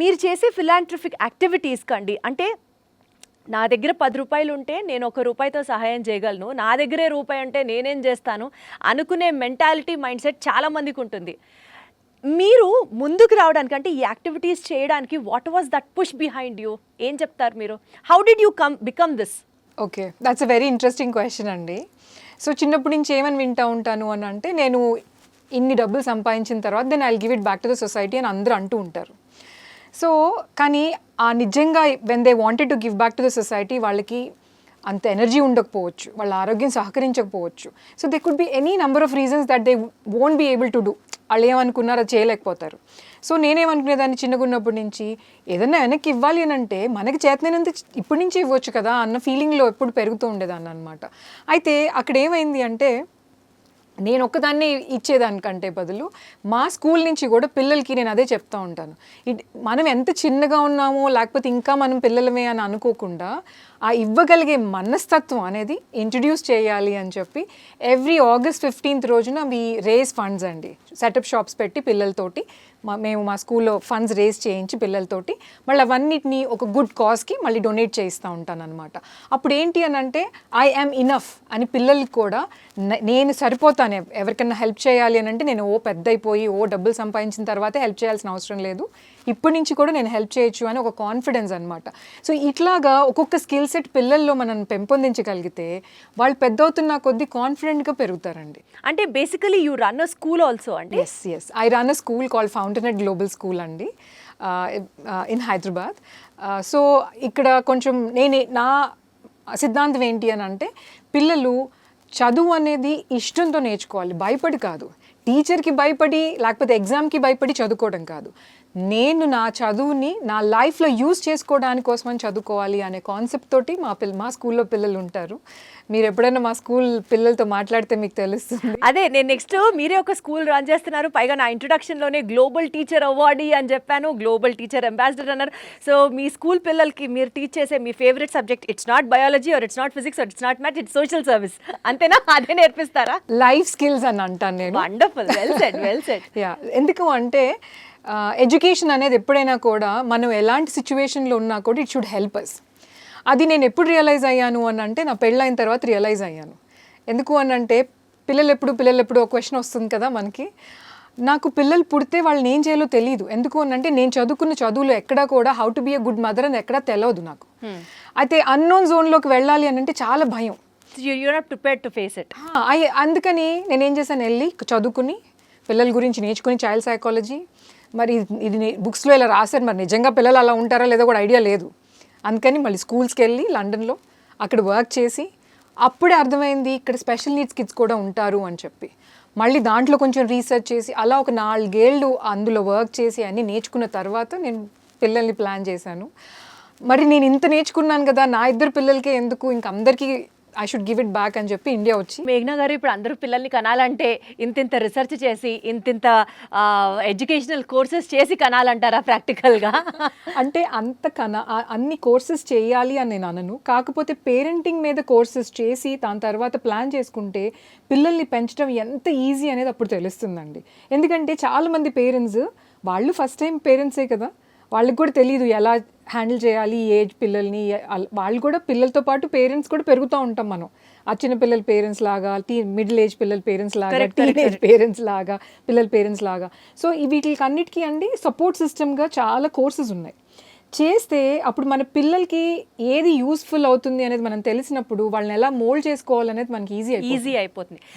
మీరు చేసే ఫిలాంట్రఫిక్ యాక్టివిటీస్ కండి. అంటే నా దగ్గర పది రూపాయలు ఉంటే నేను ఒక రూపాయితో సహాయం చేయగలను. నా దగ్గరే రూపాయి ఉంటే నేనేం చేస్తాను అనుకునే మెంటాలిటీ మైండ్ సెట్ చాలా మందికి ఉంటుంది. మీరు ముందుకు రావడానికి అంటే ఈ యాక్టివిటీస్ చేయడానికి what was that push behind you ఏం చెప్తారు మీరు? How did you come become this okay that's a very interesting question అండి. సో చిన్నప్పటి నుంచి ఏమని వింటా ఉంటాను అని అంటే నేను ఇన్ని డబ్బులు సంపాదించిన తర్వాత then I give it back to the society అని అందరూ అంటూ ఉంటారు. సో కానీ ఆ నిజంగా when they wanted to give back to the society వాళ్ళకి అంత ఎనర్జీ ఉండకపోవచ్చు. వాళ్ళ ఆరోగ్యం సహకరించకపోవచ్చు. So they could be any number of reasons that they won't be able to do వాళ్ళు ఏమనుకున్నారో చేయలేకపోతారు. సో నేనేమనుకునేదాన్ని చిన్నగా ఉన్నప్పటి నుంచి? ఏదైనా వెనక్కి ఇవ్వాలి అని అంటే మనకి చేతనైనంత ఇప్పటి నుంచి ఇవ్వచ్చు కదా అన్న ఫీలింగ్లో ఎప్పుడు పెరుగుతూ ఉండేదాన్ని అనమాట అయితే అక్కడ ఏమైంది అంటే నేను ఒక్కదాన్ని ఇచ్చేదానికంటే బదులు మా స్కూల్ నుంచి కూడా పిల్లలకి నేను అదే చెప్తా ఉంటాను. మనం ఎంత చిన్నగా ఉన్నామో లేకపోతే ఇంకా మనం పిల్లలమే అని అనుకోకుండా ఆ ఇవ్వగలిగే మనస్తత్వం అనేది ఇంట్రడ్యూస్ చేయాలి అని చెప్పి ఎవ్రీ ఆగస్ట్ ఫిఫ్టీన్త్ రోజున మీ రేస్ ఫండ్స్ అండి. సెటప్ షాప్స్ పెట్టి పిల్లలతోటి మా మేము మా స్కూల్లో ఫండ్స్ రేస్ చేయించి పిల్లలతోటి మళ్ళీ అవన్నిటిని ఒక గుడ్ కాజ్కి మళ్ళీ డొనేట్ చేయిస్తూ ఉంటాను అనమాట అప్పుడు ఏంటి అని అంటే ఐ యామ్ ఇనఫ్ అని పిల్లలకి కూడా నేను సరిపోతాను ఎవ- ఎవరికైనా హెల్ప్ చేయాలి అని అంటే నేను ఓ పెద్ద అయిపోయి ఓ డబ్బులు సంపాదించిన తర్వాతే హెల్ప్ చేయాల్సిన అవసరం లేదు. ఇప్పటి నుంచి కూడా నేను హెల్ప్ చేయొచ్చు అని ఒక కాన్ఫిడెన్స్ అనమాట సో ఇట్లాగా ఒక్కొక్క స్కిల్ సెట్ పిల్లల్లో మనం పెంపొందించగలిగితే వాళ్ళు పెద్ద అవుతున్న కొద్దీ కాన్ఫిడెంట్గా పెరుగుతారండి. అంటే basically you run a school also అండి? Yes yes I run a school call Fountainhead global school అండి. ఇన్ హైదరాబాద్. సో ఇక్కడ కొంచెం నేను నా సిద్ధాంతం ఏంటి అని అంటే పిల్లలు చదువు అనేది ఇష్టంతో నేర్చుకోవాలి. భయపడి కాదు. టీచర్కి భయపడి లేకపోతే ఎగ్జామ్కి భయపడి చదువుకోవడం కాదు. నేను నా చదువుని నా లైఫ్లో యూజ్ చేసుకోవడానికి కోసమని చదువుకోవాలి అనే కాన్సెప్ట్ తోటి మా పిల్ల మా స్కూల్లో పిల్లలు ఉంటారు. మీరు ఎప్పుడైనా మా స్కూల్ పిల్లలతో మాట్లాడితే మీకు తెలుస్తుంది. అదే నేను నెక్స్ట్ మీరే ఒక స్కూల్ రన్ చేస్తున్నారు. పైగా నా ఇంట్రొడక్షన్లోనే గ్లోబల్ టీచర్ అవార్డీ అని చెప్పాను. గ్లోబల్ టీచర్ అంబాసిడర్ అన్నారు. సో మీ స్కూల్ పిల్లలకి మీరు టీచ్ చేసే మీ favourite subject it's not biology or it's not physics or it's not maths it's social service అంతేనా? అదే నేర్పిస్తారా? లైఫ్ స్కిల్స్ అని అంటాను నేను. Wonderful well set well set yeah ఎందుకు అంటే ఎడ్యుకేషన్ అనేది ఎప్పుడైనా కూడా మనం ఎలాంటి సిచ్యువేషన్లో ఉన్నా కూడా ఇట్ షుడ్ హెల్ప్ అస్ అది నేను ఎప్పుడు రియలైజ్ అయ్యాను అని అంటే నా పెళ్ళైన తర్వాత రియలైజ్ అయ్యాను. ఎందుకు అని అంటే పిల్లలు ఎప్పుడు పిల్లలు ఎప్పుడు ఒక క్వశ్చన్ వస్తుంది కదా మనకి. నాకు పిల్లలు పుడితే వాళ్ళని ఏం చేయాలో తెలియదు ఎందుకు అని అంటే నేను చదువుకున్న చదువులు ఎక్కడా కూడా how to be a good mother అని ఎక్కడా తెలియదు నాకు. అయితే అన్నోన్ జోన్లోకి వెళ్ళాలి అని అంటే చాలా భయం. అందుకని నేను ఏం చేశాను వెళ్ళి చదువుకుని పిల్లల గురించి నేర్చుకుని చైల్డ్ సైకాలజీ మరి ఇది- బుక్స్లో ఇలా రాశారు. మరి నిజంగా పిల్లలు అలా ఉంటారా లేదో కూడా ఐడియా లేదు. అందుకని మళ్ళీ స్కూల్స్కి వెళ్ళి లండన్లో అక్కడ వర్క్ చేసి అప్పుడే అర్థమైంది ఇక్కడ స్పెషల్ నీడ్స్ కిడ్స్ కూడా ఉంటారు అని చెప్పి. మళ్ళీ దాంట్లో కొంచెం రీసెర్చ్ చేసి అలా ఒక నాలుగేళ్ళు అందులో వర్క్ చేసి అన్నీ నేర్చుకున్న తర్వాత నేను పిల్లల్ని ప్లాన్ చేశాను. మరి నేను ఇంత నేర్చుకున్నాను కదా నా ఇద్దరు పిల్లలకే ఎందుకు? ఇంక అందరికీ I should give it back అని చెప్పి ఇండియా వచ్చి మేఘ్నా గారు ఇప్పుడు అందరూ పిల్లల్ని కనాలంటే ఇంతింత రీసెర్చ్ చేసి ఇంతింత ఎడ్యుకేషనల్ కోర్సెస్ చేసి కనాలంటారా ప్రాక్టికల్గా అంటే అంత కన అన్ని కోర్సెస్ చేయాలి అని నేను అనను. కాకపోతే పేరెంటింగ్ మీద కోర్సెస్ చేసి దాని తర్వాత ప్లాన్ చేసుకుంటే పిల్లల్ని పెంచడం ఎంత ఈజీ అనేది అప్పుడు తెలుస్తుందండి. ఎందుకంటే చాలామంది పేరెంట్స్ వాళ్ళు ఫస్ట్ టైం పేరెంట్సే కదా వాళ్ళకి కూడా తెలియదు ఎలా హ్యాండిల్ చేయాలి ఈ ఏజ్ పిల్లల్ని వాళ్ళు కూడా పిల్లలతో పాటు పేరెంట్స్ కూడా పెరుగుతూ ఉంటాం మనం. ఆ చిన్న పిల్లల పేరెంట్స్ లాగా టీ మిడిల్ ఏజ్ పిల్లల పేరెంట్స్ లాగా టీనేజ్ పేరెంట్స్ లాగా పిల్లల పేరెంట్స్ లాగా. సో వీటికి అన్నిటికీ అండి సపోర్ట్ సిస్టమ్గా చాలా కోర్సెస్ ఉన్నాయి. చేస్తే అప్పుడు మన పిల్లలకి ఏది యూస్ఫుల్ అవుతుంది అనేది మనం తెలిసినప్పుడు వాళ్ళని ఎలా మోల్డ్ చేసుకోవాలనేది మనకి ఈజీ ఈజీ అయిపోతుంది.